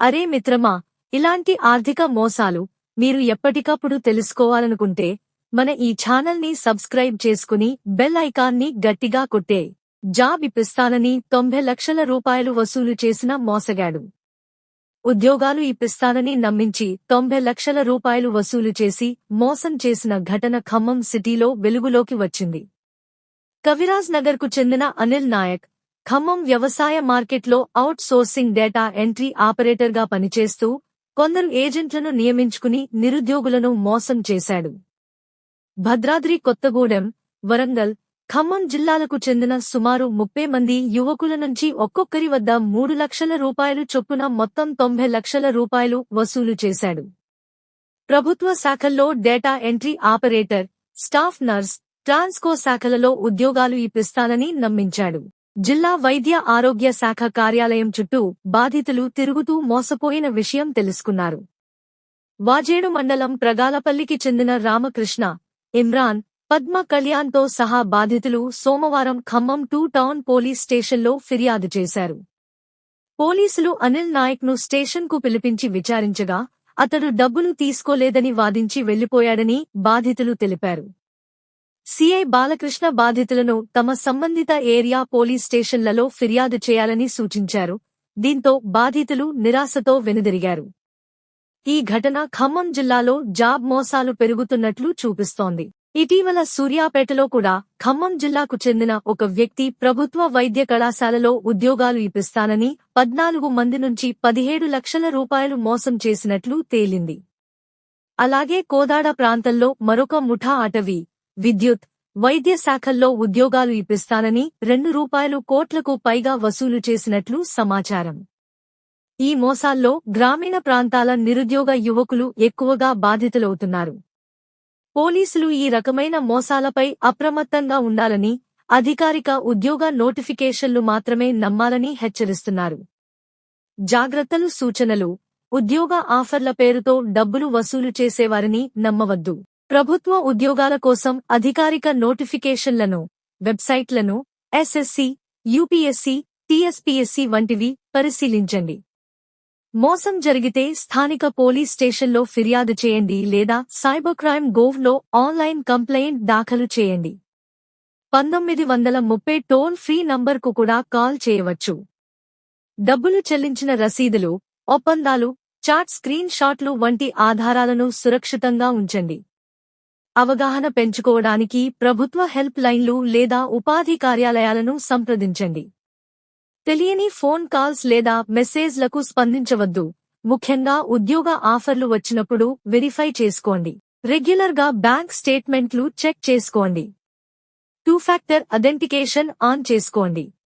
అరే మిత్రమా ఇలాంటి ఆర్థిక మోసాలు మీరు ఎప్పటికప్పుడు తెలుసుకోవాలనుకుంటే మన ఈ ఛానల్ని సబ్స్క్రైబ్ చేసుకుని బెల్ ఐకాన్ని గట్టిగా కొట్టే జాబ్ ఇప్పిస్తానని తొంభై లక్షల రూపాయలు వసూలు చేసిన మోసగాడు. ఉద్యోగాలు ఇప్పిస్తానని నమ్మించి తొంభై లక్షల రూపాయలు వసూలు చేసి మోసం చేసిన ఘటన ఖమ్మం సిటీలో వెలుగులోకి వచ్చింది. కవిరాజ్ నగర్కు చెందిన అనిల్ నాయక్ ఖమ్మం వ్యవసాయ మార్కెట్లో అవుట్ సోర్సింగ్ డేటా ఎంట్రీ ఆపరేటర్గా పనిచేస్తూ కొందరు ఏజెంట్లను నియమించుకుని నిరుద్యోగులను మోసం చేశాడు. భద్రాద్రి కొత్తగూడెం వరంగల్ ఖమ్మం జిల్లాలకు చెందిన సుమారు ముప్పై మంది యువకుల నుంచి ఒక్కొక్కరి వద్ద మూడు లక్షల రూపాయలు చొప్పున మొత్తం తొంభై లక్షల రూపాయలు వసూలు చేశాడు. ప్రభుత్వ శాఖల్లో data entry operator staff nurse Transco శాఖలలో ఉద్యోగాలు ఇప్పిస్తానని నమ్మించాడు. జిల్లా వైద్య ఆరోగ్య శాఖ కార్యాలయం చుట్టూ బాధితులు తిరుగుతూ మోసపోయిన విషయం తెలుసుకున్నారు. వాజేడు మండలం ప్రగాలపల్లికి చెందిన రామకృష్ణ ఇమ్రాన్ పద్మ కళ్యాణ్తో సహా బాధితులు సోమవారం ఖమ్మం టూ టౌన్ పోలీస్ స్టేషన్లో ఫిర్యాదు చేశారు. పోలీసులు అనిల్ నాయక్ను స్టేషన్కు పిలిపించి విచారించగా అతడు డబ్బులు తీసుకోలేదని వాదించి వెళ్ళిపోయాడని బాధితులు తెలిపారు. సిఐ బాలకృష్ణ బాధితులను తమ సంబంధిత ఏరియా పోలీస్ స్టేషన్లలో ఫిర్యాదు చేయాలని సూచించారు. దీంతో బాధితులు నిరాశతో వెనుదిరిగారు. ఈ ఘటన ఖమ్మం జిల్లాలో జాబ్ మోసాలు పెరుగుతున్నట్లు చూపిస్తోంది. ఇటీవల సూర్యాపేటలో కూడా ఖమ్మం జిల్లాకు చెందిన ఒక వ్యక్తి ప్రభుత్వ వైద్య కళాశాలలో ఉద్యోగాలు ఇప్పిస్తానని పద్నాలుగు మంది నుంచి పదిహేడు లక్షల రూపాయలు మోసం చేసినట్లు తేలింది. అలాగే కోదాడ ప్రాంతంలో మరొక ముఠా అటవీ విద్యుత్ వైద్య శాఖల్లో ఉద్యోగాలు ఇప్పిస్తానని రెండు రూపాయలు కోట్లకు పైగా వసూలు చేసినట్లు సమాచారం. ఈ మోసాల్లో గ్రామీణ ప్రాంతాల నిరుద్యోగ యువకులు ఎక్కువగా బాధితులవుతున్నారు. పోలీసులు ఈ రకమైన మోసాలపై అప్రమత్తంగా ఉండాలని అధికారిక ఉద్యోగ నోటిఫికేషన్లు మాత్రమే నమ్మాలని హెచ్చరిస్తున్నారు. జాగ్రత్తలు సూచనలు ఉద్యోగ ఆఫర్ల పేరుతో డబ్బులు వసూలు చేసేవారిని నమ్మవద్దు. ప్రభుత్వ ఉద్యోగాల కోసం అధికారిక నోటిఫికేషన్లను వెబ్సైట్లను ఎస్ఎస్సి యుపిఎస్సి టిఎస్పిఎస్సి వంటివి పరిశీలించండి. మోసం జరిగితే స్థానిక పోలీస్ స్టేషన్లో ఫిర్యాదు చేయండి లేదా సైబర్ క్రైమ్ గోవ్లో ఆన్లైన్ కంప్లైంట్ దాఖలు చేయండి. పంతొమ్మిది వందల ముప్పై టోల్ ఫ్రీ నంబర్కు కూడా కాల్ చేయవచ్చు. డబ్బులు చెల్లించిన రసీదులు ఒప్పందాలు చాట్ స్క్రీన్ షాట్లు వంటి ఆధారాలను సురక్షితంగా ఉంచండి. అవగాహన పెంచుకోవడానికి ప్రభుత్వ హెల్ప్ లైన్లు లేదా ఉపాధి కార్యాలయాలను సంప్రదించండి. తెలియని ఫోన్ కాల్స్ లేదా మెసేజ్లకు స్పందించవద్దు. ముఖ్యంగా ఉద్యోగ ఆఫర్లు వచ్చినప్పుడు వెరిఫై చేసుకోండి. రెగ్యులర్గా బ్యాంక్ స్టేట్మెంట్లు చెక్ చేసుకోండి. టూ ఫ్యాక్టర్ అథెంటికేషన్ ఆన్ చేసుకోండి.